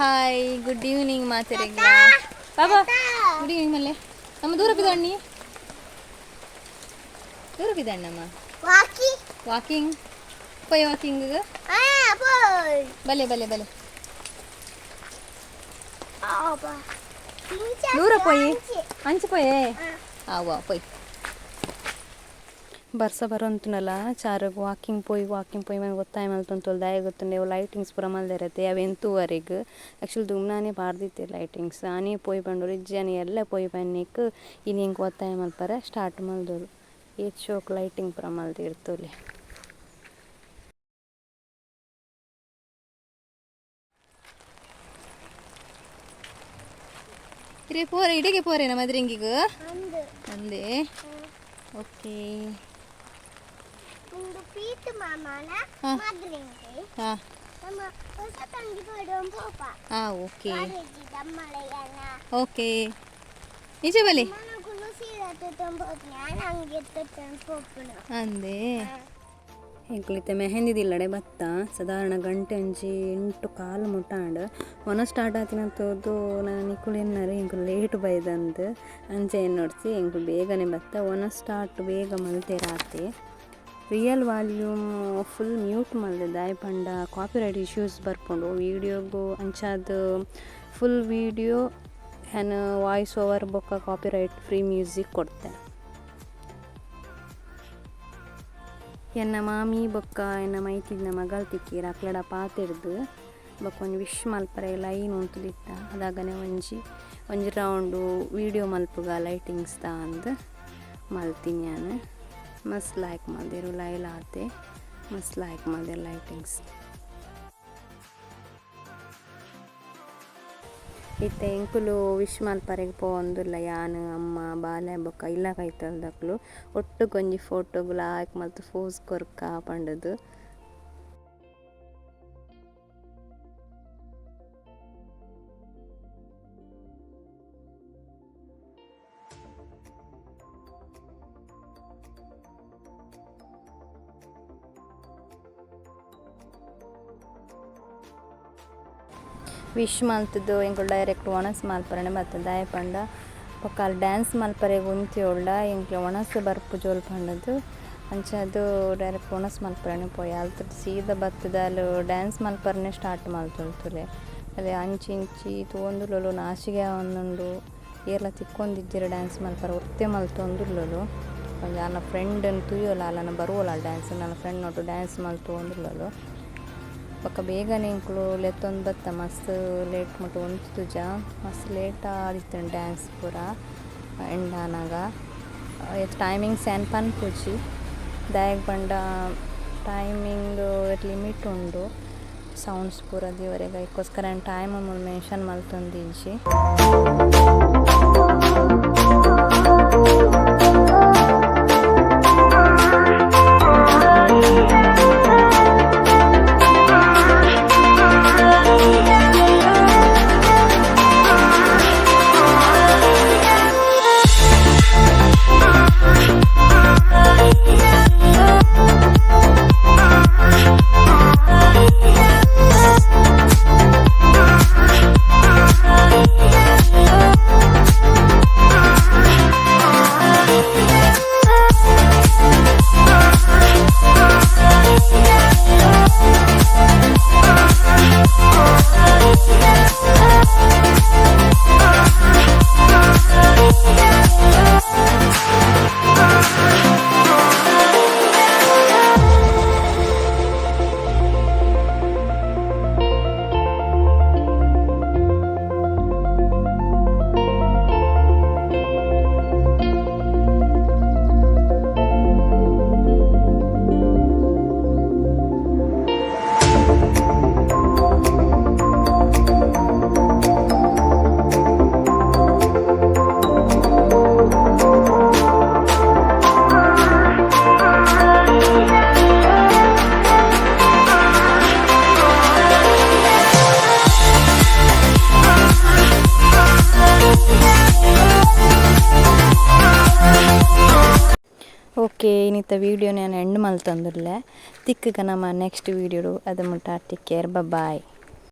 Hi good evening ಮಾತೆರೆಗ್ಲ ಬಾಬಾ good evening ಮಲ್ಲೆ ನಮ್ಮ ದೂರ ಬಿದ್ದಣ್ಣಿ ದೂರ ಬಿದ್ದಣ್ಣಮ್ಮ ವಾಕಿ ವಾಕಿಂಗ್ ಪೋಯ್ ವಾಕಿಂಗ್ ಬಲೆ ಬಲೆ ಬಲೆ ದೂರ ಪೊಯ್ ಅಂಚು ಪೋಯೇ ಪೊಯೆ ಆ. ಆವ ಪೊಯ್ ಬರ್ಸ ಬರೋಂತನಲ್ಲ ಚಾರಗ್ ವಾಕಿಂಗ್ ಪೋಯ್ ವಾಕಿಂಗ್ ಪೋಯ್ ಮನೆ ಗೊತ್ತಾಯ್ ಮಲ್ತೊಂತೊಲ್ ದಾಯ ಗೊತ್ತುಂಡೆ ಲೈಟಿಂಗ್ಸ್ ಪೂರ ಮಲ್ದಿರತ್ತೆ ಅವು ಆಕ್ಚುಲಿ ಆ್ಯಕ್ಚುಲಿ ದುಮ್ನಾನೇ ಬಾರ್ದಿತ್ತೆ ಲೈಟಿಂಗ್ಸ್ ಆನೇ ಪೋಯ್ ಬಂಡೋರು ಇಜ್ಜಾನಿ ಎಲ್ಲ ಪೋಯ್ ಬನ್ನಿಕ್ ಇನ್ನು ಹಿಂಗೆ ಒತ್ತಾಯ ಮಲ್ಪರ ಸ್ಟಾರ್ಟ್ ಮಲ್ದೋರು ಏತ್ ಶೋಕ್ ಲೈಟಿಂಗ್ ಪೂರ ಮಲ್ದಿರ್ತೋಲಿ ಇರೇ ಪೋರೆ ಇಡೆಗೆ ಪೋರೇನ ನಮ್ಮ ಅದ್ರಿಂಗಿಗೆ ಅಂದೆ ಓಕೆ. ಇಂದು ಪೀಟ್ ಮಾಮನ ಹಾ. ಮದ್ರಿಂಗೆ ಹಾಂ ನಮ್ಮ ಹೊಸ ತಂಗಿ ಕೊಡುವ ಪೋಪ ಹಾಂ ಓಕೆ ಕಾಲೇಜಿ ದಮ್ಮಳೆಯನ ಓಕೆ ನಿಜ ಬಲಿ మనకు సీరతో తంపోతున్నాను అంగెత్తో పోపును ಅಂದೆ ಎಂಕ್ಲಿತೆ ಮೆಹಂದಿದಿಲ್ಲಡೆ ಬತ್ತ ಸಾಧಾರಣ ಗಂಟೆ ಒಂಜಿ ಎಂಟು ಕಾಲು ಮುಟ್ಟಾಂಡ್ ಒನ ಸ್ಟಾರ್ಟ್ ಆತಿನಂತದ್ದು ನಾನು ನಿಕುಳೆನ್ನರೆ ಇಂಕು ಲೇಟ್ ಬೈದಂದು ಅಂಚೆ ಏನು ನೋಡ್ಸಿ ಎಂಕು ಬೇಗನೆ ಬತ್ತ ಒನ ಸ್ಟಾರ್ಟ್ ಬೇಗ ಮಲ್ತೆ ರಾತೆ ರಿಯಲ್ ವಾಲ್ಯೂಮ್ ಫುಲ್ ಮ್ಯೂಟ್ ಮಾಡಿದೆ ಪಂಡ. ಕಾಪಿರೈಟ್ ಇಶ್ಯೂಸ್ ಬರ್ಕೊಂಡು ವೀಡಿಯೋಗು ಅಂಚಾದ full video an voice over ಬೊಕ್ಕ ಕಾಪಿರೈಟ್ ಫ್ರೀ ಮ್ಯೂಸಿಕ್ ಕೊಡ್ತೆ. ಎನ್ನ ಮಾಮಿ ಬೊಕ್ಕ, ಎನ್ನ ಮೈತಿದ್ನ ಮಗಳು ತಿಕ್ಕಿ ಅಕ್ಲಡ ಪಾತಿರ್ದು ಬೊಕ್ಕ ಒಂಜಿ ವಿಶ್ ಮಲ್ಪರೆ, ಲೈನ್ ಉಂತುದಿತ್ತ ಅದಾಗನೆ ಒಂಜಿ ಒಂಜಿ ರೌಂಡು ವೀಡಿಯೋ ಮಲ್ಪುಗ ಲೈಟಿಂಗ್ಸ್ ದ ಅಂದ್ ಮಲ್ತೀನಿ ನಾನು ಮಸ್ತ್ ಲೈಕ್ ಮಲ್ದಿರು ಲೈಲ್ ಆತೆ ಮಸ್ತ್ ಲೈಕ್ ಮಲ್ದಿರು ಲೈಟಿಂಗ್ಸ್ ಇತ್ತೆ ಎಂಕುಲು ವಿಶ್ ಮಲ್ಪರೆಗ್ ಪೋವೊಂದುಲ್ಲ ಯಾನ್, ಅಮ್ಮ, ಬಾಲೆ, ಬೊಕ್ಕ, ಇಲ್ಲ ಕೈತಲ್ದಕ್ಲು ಒಟ್ಟು ಕೊಂಜಿ ಫೋಟೋಗಳು ಹಾಕಿ ಮತ್ತು ಫೋಸ್ ಕೊರ್ಕ ಪಂಡದು. ವಿಶ್ ಮಲ್ತದ್ದು ಎಂಕುಲು ಡೈರೆಕ್ಟ್ ಒಣಸ್ ಮಲ್ಪರೆನೆ ಬರ್ತದೆ. ದಾಯ ಪಂಡ ಬೊಕ್ಕ ಡ್ಯಾನ್ಸ್ ಮಲ್ಪರೆ ಉಂತಿ ಉಳ್ಳ ಎಂಕ್ಲೆ ಒಣಸ್ ಬರ್ಪು ಜೋಲ್ ಪಂಡದು ಅಂಚದು ಡೈರೆಕ್ಟ್ ಒಣಸ್ ಮಲ್ಪರೆನೆ ಪೋಯಿ. ಅಲ್ತದ ಸೀದಾ ಬತ್ತದ ಅಲ್ಲಿ ಡ್ಯಾನ್ಸ್ ಮಲ್ಪರೆನೆ ಸ್ಟಾರ್ಟ್ ಮಲ್ತೊಳ್ತುಲೆ ಅದೇ ಅಂಚಿ ಇಂಚಿ ತೂಂದುಲೊಲು ನಾಶಿಗೆ ಒಂದುಂಡು ಏರ್ಲ ತಿಕ್ಕೊಂದಿದ್ದೀರ ಡ್ಯಾನ್ಸ್ ಮಲ್ಪರ ಒತ್ತೆ ಮಲ್ತೊಂದುಲ್ಲೊಲು ಒಂಜಿ ನನ್ನ ಫ್ರೆಂಡ್ ಅಲ್ಲ ಅಲ್ಲನ ಬರುವಲ್ಲ ಡ್ಯಾನ್ಸ್ ನನ್ನ ಫ್ರೆಂಡ್ ನೋಟು ಡ್ಯಾನ್ಸ್ ಮಲ್ತು ಒಂದುಲ್ಲೊಲು ಬೊಕ್ಕ ಬೇಗನೆ ಇಂಕ್ಲು ಲೆತ್ತೊಂದು ಬತ್ತ, ಮಸ್ತ್ ಲೇಟ್ ಮುಟ್ಟು ಉಂತು ತುಜ. ಮಸ್ತ್ ಲೇಟ್ ಆದಿತ್ತು ಡ್ಯಾನ್ಸ್ ಪೂರ ಎಂಡಾನಾಗ ಟೈಮಿಂಗ್ಸ್ ಏನು ಪನ್ಪುಜಿ ದಾಯಗ್ ಬಂಡ ಟೈಮಿಂಗ್ ಲಿಮಿಟ್ ಉಂಡು. ಸೌಂಡ್ಸ್ ಪೂರ ದಿವರೆಗೆ ಅದಕ್ಕೋಸ್ಕರ ಟೈಮ್ ಮೆನ್ಷನ್ ಮಲ್ತೊಂದಿಜ್ಜಿ. ಓಕೆ ಏನಿತ್ತ ವೀಡಿಯೋ ನಾನು ಎಂಡ್ ಮಲ್ತೊಂದುಲ್ಲೆ ತಿಕ್ಕಗ ನಮ್ಮ ನೆಕ್ಸ್ಟ್ ವೀಡಿಯೋ ಅದು ಮುಟ್ಟ ಟೇಕ್ ಕೇರ್ ಬಾಯ್